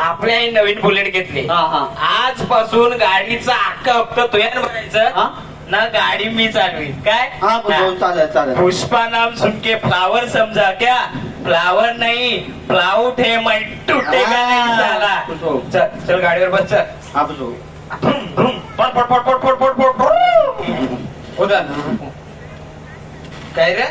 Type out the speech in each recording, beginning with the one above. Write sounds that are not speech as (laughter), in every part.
आपल्या नवीन बुलेट घेतली. आजपासून गाडीचा अख्खा हप्ता तुयान भरायचं. ना गाडी मी चालवी काय? पुष्पा नाम सुनके फ्लावर समजा क्या? फ्लावर नाही फ्लाउट हे. माय तुटेगा झाला चल गाडीवर बस चल. पट पट पट पट पट पट पट (laughs) काय रे?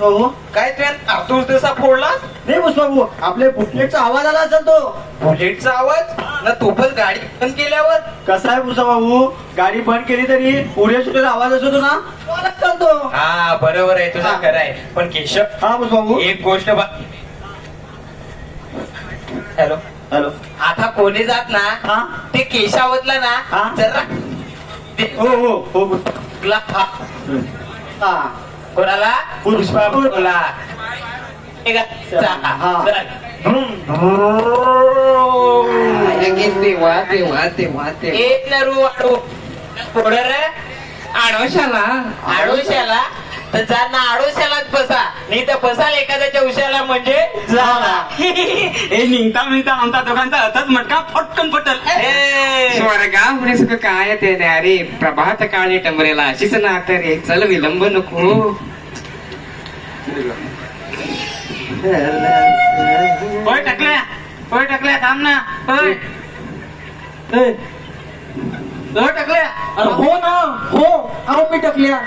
काय ट्रेन तूच तसा फोडला? नाही भाऊ आपल्या बुकलेटचा आवाज आला असेल तो. बुलेटचा आवाज? ना तू पण गाडी बंद केल्यावर? कसा आहे पुष्पा भाऊ गाडी बंद केली तरी पुढे सुद्धा आवाज असतो ना? चालतो हा बरोबर आहे तुझं. खरं आहे. पण केशव हा पुष्पा भाऊ एक गोष्ट बा हॅलो. हॅलो. आता कोणी जात ना हा? ते केशावतला ना हा. जरा हो हो हो. हा. कोणाला? पुष्पा बोला तेव्हा तेव्हा तेव्हा तेव्हा आडोशाला. आडोशाला. तर जा ना आडोशालाच बसा. नाही तर बसाल एखाद्याच्या उशाला म्हणजे झाला हे (laughs) निघता मिळता आमचा दोघांचा अथच मटका फटकन पटल. ए. स्वर्गा म्हणे सगळं काय ते अरे प्रभात काळी टमरेला अशीच ना तर रे. चल विलंब नको. होय टाकल्या होय टाकल्या थांब ना. होय टाकल्या. अरे हो ना हो. अहो मी टकल्या.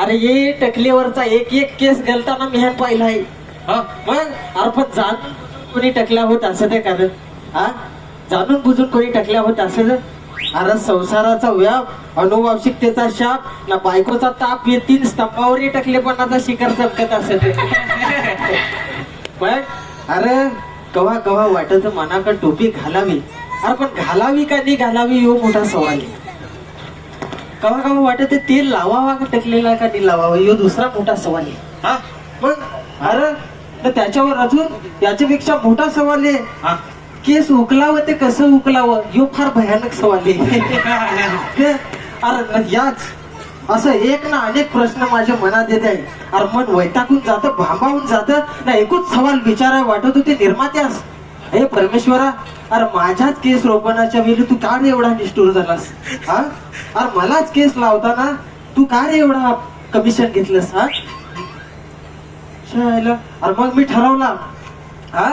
अरे ये टकलीवरचा एक एक केस गलताना मी ह्या पाहिलाय मग? अरे पण जाणून कोणी टकल्या होत असं ते कारण हा? जाणून बुजून कोणी टकल्या होत असं अरे संसाराचा व्याप अनुवांशिकतेचा शाप ना बायकोचा ताप हे तीन स्तंभावरही टकलेपणाचा शिखर चमकत असत पण अरे कवा कवा वाटत मनाकडे टोपी घालावी. अरे पण घालावी का नाही घालावी यो मोठा सवाल आहे. कवा कवा वाटत तेल लावावा का टकलेला का नाही लावावा? यो दुसरा मोठा सवाल आहे. हा? मग? अरे तर त्याच्यावर अजून याच्यापेक्षा मोठा सवाल आहे. केस उकलावं ते कसं उकलावं? यो फार भयानक सवाल आहे. (laughs) ते- अरे याच. असं एक ना अनेक प्रश्न माझ्या मनात येत आहे अरे मन वैतागून जातं भांबावून जातं. ना एकूच सवाल विचाराय वाटत होते निर्मात्यास हे परमेश्वरा अरे माझ्याच केस रोपणाच्या वेळी तू का रे एवढा निष्ठूर झालास? हा? अरे मलाच केस लावताना तू का रे एवढा कमिशन घेतलंस हा? अरे मग मी ठरवला हा?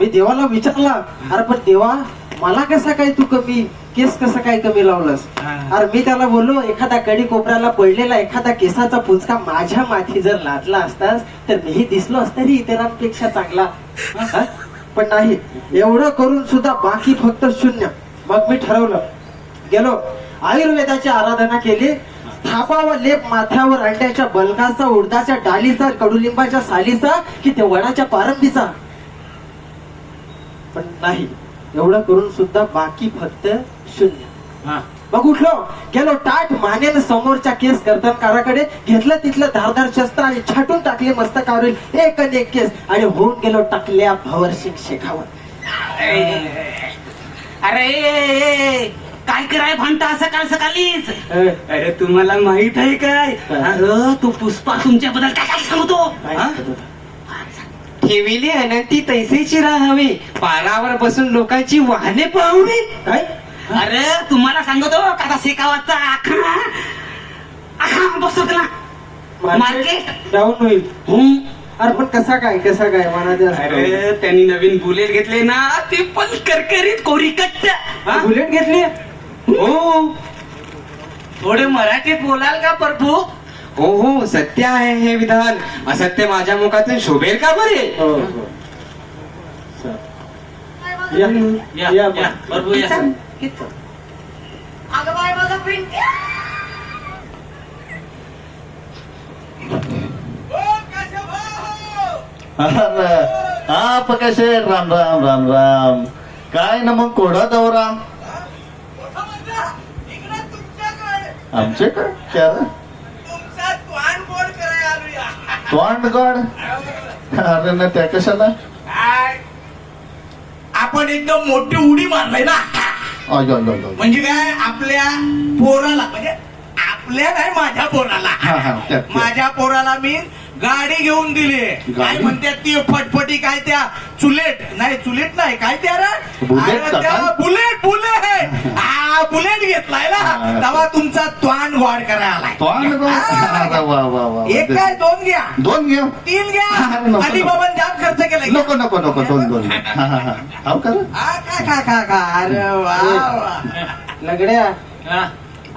मी देवाला विचारला अरे पण देवा मला कसा काय तू कमी केस कसा काय कमी लावलास? अरे मी त्याला बोललो एखादा कडी कोपऱ्याला पडलेला एखादा केसाचा पुंचका माझ्या माथी जर लादला असतास तर मीही दिसलो असतरी इतरांपेक्षा चांगला. पण नाही. एवढं करून सुद्धा बाकी फक्त शून्य. मग मी ठरवलं. गेलो. आयुर्वेदाची आराधना केली. थापा व लेप माथ्यावर अंड्याच्या बलकाचा उडदाच्या डालीचा कडुलिंबाच्या सालीचा कि ते वडाच्या पारंबीचा? पण नाही. एवढं करून सुद्धा बाकी फक्त शून्य. हा. मग उठलो गेलो टाट मानेन समोरच्या केस कर्तनकाराकडे घेतलं तिथलं धारदार शस्त्र आणि छाटून टाकले मस्तकावरील एक आणि एक केस आणि होऊन गेलो टाकल्या भवरसिंग शेखावर अरे काय कराय भांडता सकाळ सकाळीच? अरे तुम्हाला माहीत आहे काय? अरे तू पुष्पा तुमच्याबद्दल काय काय सांगतो? ठेविली अनंती तैसेची राहावी. पारावर बसून लोकांची वाहने पाहावी काय? अरे तुम्हाला सांगतो का शेकावाचा आखा आखा बसवला मार्केट डाऊन होईल. हम्म. अरे पण कसा काय कसा काय अरे त्यांनी नवीन बुलेट घेतले ना ते पण करकरीत कोरी कट्ट हा? बुलेट घेतली? हो. थोडे मराठीत बोलाल का प्रभू? हो हो सत्य आहे हे विधान. असत्य माझ्या मुखातून शोभेल का बरे? हो हो. चल. या या या. या प्रभू या. किती अगं बाय माझा पिंट्या आप कसे राम राम राम राम. काय ना मग कोडा दौरा? आमचे तोंड गड? अरे ना त्या कशाला? आपण एकदम मोठी उडी मारलाय ना. म्हणजे काय आपल्या पोराला म्हणजे आपल्या काय माझ्या पोराला. माझ्या पोराला मी गाडी घेऊन दिली. काय गाडी? म्हणतात ती? फटफटी काय त्या? चुलेट. नाही चुलेट नाही. काय त्या रे? बुलेट? Bullet bullet. हा. बुलेट घेतलाय ना. तेव्हा तुमचा त्वान गोड करायला एक काय? दोन घ्या. दोन घे तीन घ्या. नको, अलिबाबान जाम खर्च केलाय. नको नको नको. दोन दोन. हा हा हा. हाव का का का अरे वा वा. लगड्या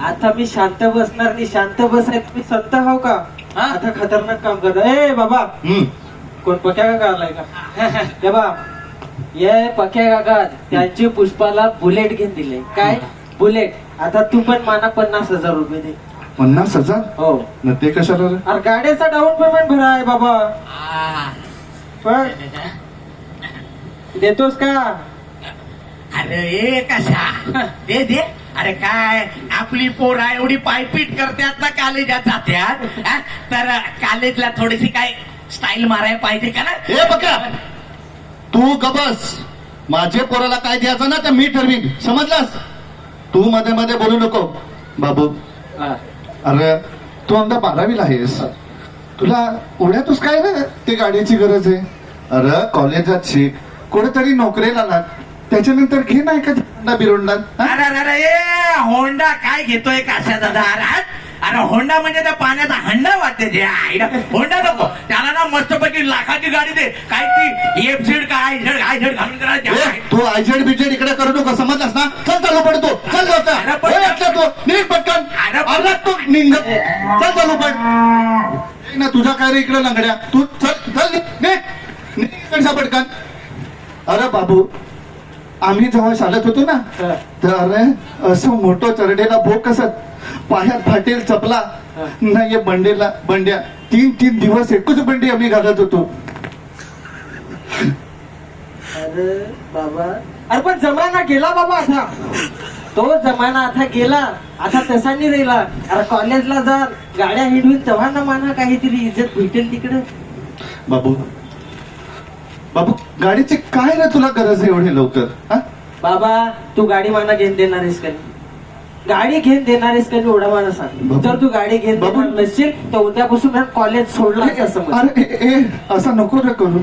आता मी शांत बसणार. नाही शांत बसाय तुम्ही संत हो का? आता खतरनाक काम करता. ए बाबा. हम्म. कोण पक्या काका आलाय का? हे बा. ये पक्या काका त्यांची पुष्पाला बुलेट घेऊन दिले. काय? बुलेट. आता तू पण माना पन्नास हजार रुपये दे. पन्नास हजार? हो. न ते कशाला रे? अरे गाड्याचा डाऊन पेमेंट भरा आहे बाबा. पण देतोस का? अरे कशा? दे दे. अरे काय आपली पोरा एवढी पायपीट करतात ना कॉलेजात जात्यात हा? तर कॉलेजला थोडीशी काय स्टाईल मारायला पाहिजे का ना? ए बघा तू गबस माझे पोराला काय द्यायचं ना ते मी ठरवीन. समजलास? तू मध्ये मध्ये बोलू नको. बाबू. हा. अरे तू आमदा बारावीला आहेस. तुला उड्यातच काय रे? ते गाडीची गरज आहे. अरे कॉलेजात शिक. कुठेतरी नोकरीला लाग. त्याच्यानंतर घे नाही का होंडा बिरोंडा? अरे अरे अरे ए होंडा काय घेतोय काशा दादा? अरे अरे होंडा म्हणजे त्या पाण्याचा हंडा वाटते जे आईला होंडा नको. त्याला ना मस्तपैकी लाखाची गाडी दे. काय ती एफ झेड काय झेड काय झेड घालून त्याला द्या. ए, तू आयजेड बिजेड इकडे करू नको. समजलास ना? चल चालू पडतो. चल अरे पण- आता तू. निघ पटकन. अरे पण- अरे तू निघ. चल चालू पड. ए, ना तुझा काय रे इकडे लंगड्या? तू चल चल निघ. निघ. निघ इकडचा पटकन. अरे बाबू. आम्ही जेव्हा शाळेत होतो ना. तर अरे असं मोठं चरडेला भोग कसत पायात फाटेल चपला नाही बंडेला बंड्या तीन तीन दिवस एकच बंडी आम्ही घालत होतो. अरे बाबा. अरे पण जमाना गेला बाबा आता. तो जमाना आता गेला. आता तसा नाही राहिला. अरे कॉलेजला जा. गाड्या हिडवीन तेव्हा ना माना काहीतरी इज्जत भेटेल तिकडे. बाबू बाबू गाडीची काय रे तुला गरज आहे एवढी लवकर हा? बाबा तू गाडी माना घेऊन देणार आहेस का? गाडी घेऊन देणार आहेस का एवढा मला सांग बाबू. जर तू गाडी घेऊन बाबू. देणार नसशील तर उद्यापासून कॉलेज सोडला असं समज. अरे ए, ए, असं नको रे करू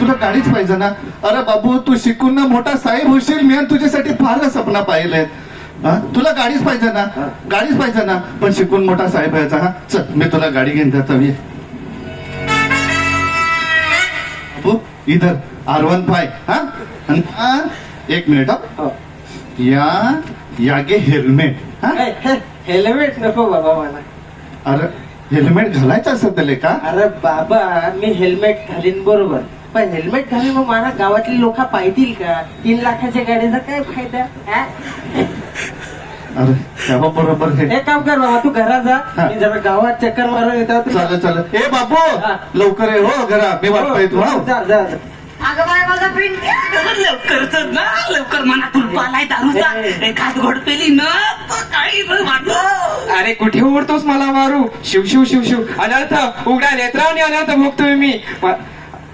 तुला गाडीच पाहिजे ना अरे बाबू तू शिकून ना मोठा साहेब होशील मी आणि तुझ्यासाठी फार सपना पाहिलेत हा? तुला गाडीच पाहिजे ना. गाडीच पाहिजे ना पण शिकून मोठा साहेब व्हायचा हा चल मी तुला गाडी घेऊन जातो ये इधर आर वन फाय हा? आणि एक मिनिट. या यागे हेल्मेट हा? हे, हेल्मेट नको बाबा मला. अरे हेल्मेट घालायचं असं त्याले का अरे बाबा मी हेल्मेट घालीन बरोबर. पण हेल्मेट घालीन मग मला गावातली लोक पाहतील का? तीन लाखाच्या गाडीचा काय फायदा हा? अरे तेव्हा बरोबर हे एक काम कर बाबा तू घरात जा. हा. मी जरा गावात चक्कर मारून येतो. तू- चालेल चालेल. ए बाबू! हा. लवकर ये हो घरा. मी वाट हो, पाहतो हा. जा, जा, जा. लवकर चल ना लवकर मना तुलपा आलाय दारूचा. ए, ए. एखाद घोड पेली ना तर काही न वाटलं. अरे कुठे ओढतोस मला मारू शिव शिव शिव शिव. अनर्थ उघडा नेत्रावणी अनर्थ भोगतोय मी. म-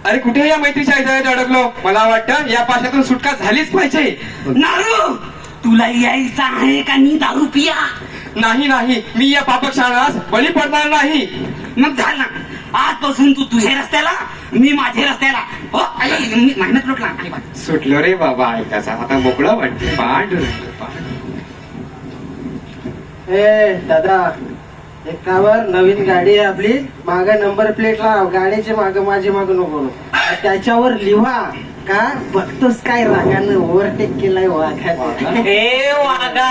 अरे कुठे या मैत्रीच्या आयदायात अडकलो? मला वाटतं या पाशातून सुटका झालीच पाहिजे. नारू! तुला यायचं आहे का नी दारू पिया? नाही नाही. मी या पापक शाळास बळी पडणार नाही. मग झालं ना. आजपासून तू तुझ्या रस्त्याला मी माझ्या रस्त्याला. हो आई, मी मेहनत लुटला. आणि. सुटलो रे बाबा ऐकायचा. आता मोकळं वाटते पांड ए दादा एक कावर नवीन गाडी आहे आपली. माग नंबर प्लेट लाव. गाडीचे माग माझे माग नको त्याच्यावर लिहा. का? बघतोस काय रागानं ओव्हरटेक केलाय वाघाने. ए वागा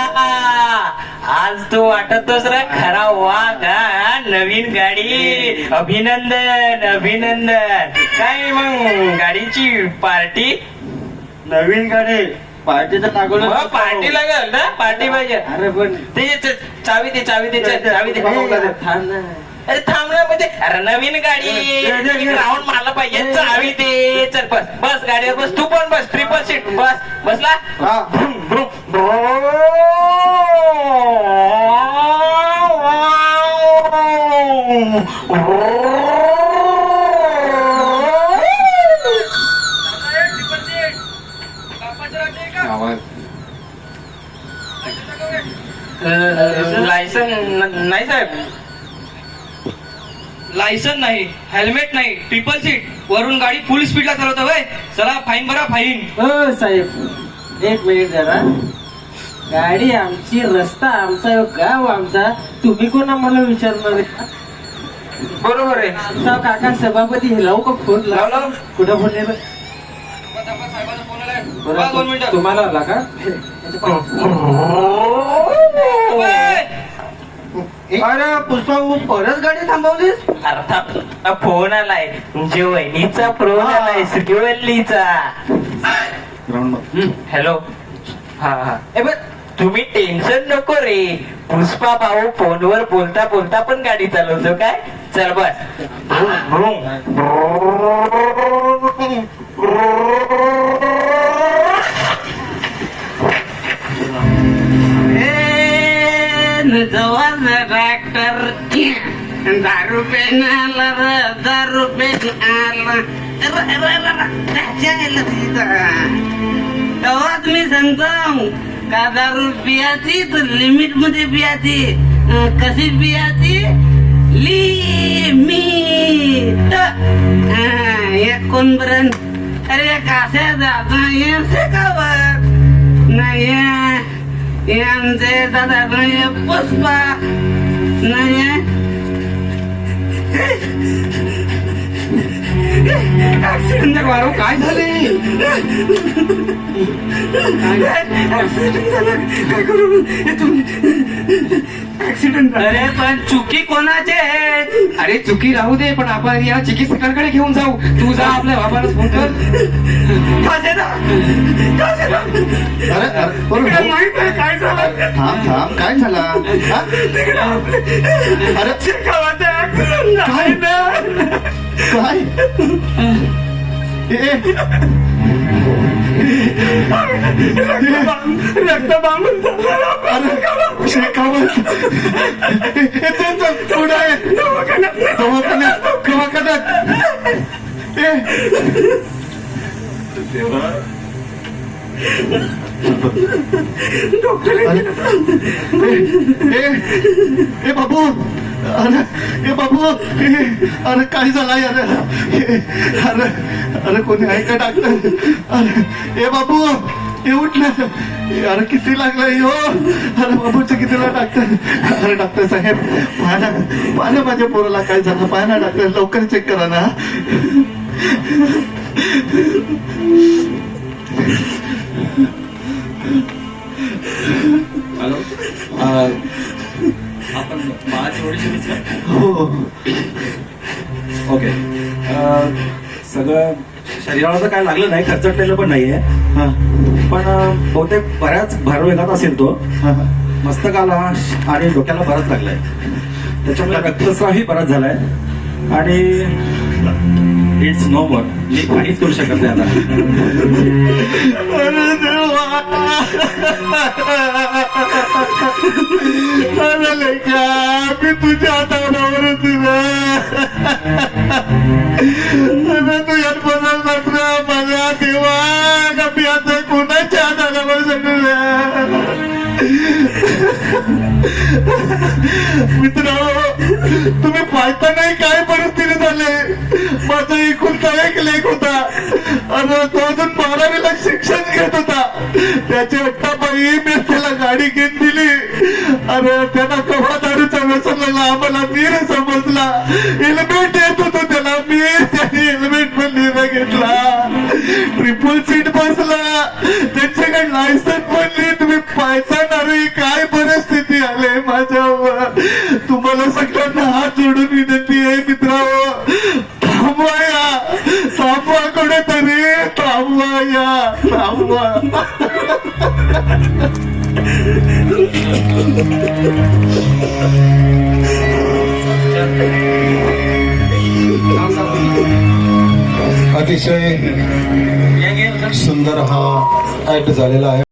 आज तू वाटतोस रे खरा वाघ हा? नवीन गाडी. अभिनंदन अभिनंदन. काय मग गाडीची पार्टी? नवीन गाडी. पार्टीचं लागून पार्टी लागल ना? पार्टी पाहिजे. अरे पण. ते च- चावी दे चावी दे च- चावी दे. ए, थांब ना. अरे थांबला म्हणजे अरे नवीन गाडी. राऊंड मारला पाहिजे. चावी दे. चल बस. बस गाडीवर बस. तू पण बस. ट्रिपल सीट बस. बसला? लायसन नाही साहेब. लायसन नाही हेल्मेट नाही ट्रिपल सीट वरून गाडी फुल स्पीडला चालवतो वय चला फाईन भरा फाईन. हो साहेब. एक मिनिट जरा. गाडी आमची रस्ता आमचा गाव आमचा. तुम्ही कोण आम्हाला विचारणार? आहे? बरोबर आहे. आमचा काका सभापती हे लावू का फोन? लाव, लाव. कुठं फोन आलाय. बघा दोन मिनिटं. तुम्हाला आला का? अरे पुष्पा परत गाडी थांबवलीस? अर्थात फोन आलाय. तुमच्या वहिनीचा फोन आलाय सुकिवल्लीचा हॅलो. हा हा. ए बघ तुम्ही टेन्शन नको रे. पुष्पा भाऊ फोनवर बोलता बोलता पण गाडी चालवतो काय? चल बस. जवळ डॉक्टर दारू पेन आला र दारू पेन आला तेव्हाच मी सांगतो का दारू पियाची तर लिमिटमध्ये पियाची कशी पियाची लिमिट एक कोण बरं अरे कसे जाता येते का बर नाही यांचे दादा नाही पुष्पा नाही ऍक्सिडेंट वारो काय झाले? ऍक्सिडेंट झाला. काय करू? हे तुम्ही ऍक्सिडेंट अरे पण चुकी कोणाचे अरे चुकी राहू दे पण आपण या चिकित्सकांकडे घेऊन जाऊ. तू जा आपल्या बाबाला फोन कर. अरे अरे, बरं, हो. माहीत काय झालं. थांब थांब काय झाला? हा? तिकडे. आपले अरे गावाचा ऍक्सिडेंट काय ए, रक्त अरे पुढे आहे. दवाखान्यात दवाखान्यात ए ए बाबू अरे हे बाबू अरे काय झालं अरे अरे अरे कोणी ऐका टाकलं डॉक्टर अरे हे बाबू हे उठलं. अरे किती लागलाय हो? अरे बाबूचं कितीला डॉक्टर अरे डॉक्टर साहेब पाहा पाहा माझ्या पोराला काय झालं. पाहा ना डॉक्टर लवकर चेक करा ना. हॅलो हो. ओके अं, सगळं शरीराला तर काय लागलं नाही खर्चटलेलं पण नाहीये. हा. पण बहुतेक बऱ्याच भरवेगात असेल तो. हा. मस्तकाला आणि डोक्याला बराच लागलाय. त्याच्यामुळे रक्तस्रावही बराच झालाय. आणि इट्स नो मोर मी काहीच करू शकत नाही आता. मी तुझ्या हातावर तुला तू यात बदल मात्र माझ्या देवा का मी आता कोणाच्या हातावर सगळं मित्र तुम्ही पाहता नाही काय परिस्थिती झाले? माझा एकुलता एक लेख होता अरे तो अजून बारावीला शिक्षण घेत होता. त्याची अट्टापाई मी त्याला गाडी घेऊन दिली अरे त्याला कव्हा दारूचा व्यसन लागला आम्हाला मीर समजला. हेल्मेट येत होतो त्याला. मी त्याने हेल्मेट पण लिहिला घेतला. ट्रिपल सीट बसला. त्यांच्याकडे लायसन पण नाही तुम्ही पायचा नारळी काय परिस्थिती आले माझ्यावर? तुम्हाला सगळ्यांना हात जोडून विनंती आहे मित्रांनो. थांबवा या थांबवा कुठेतरी. थांबवा या (laughs) थांबवा. अतिशय सुंदर हा ऍक्ट झालेला आहे.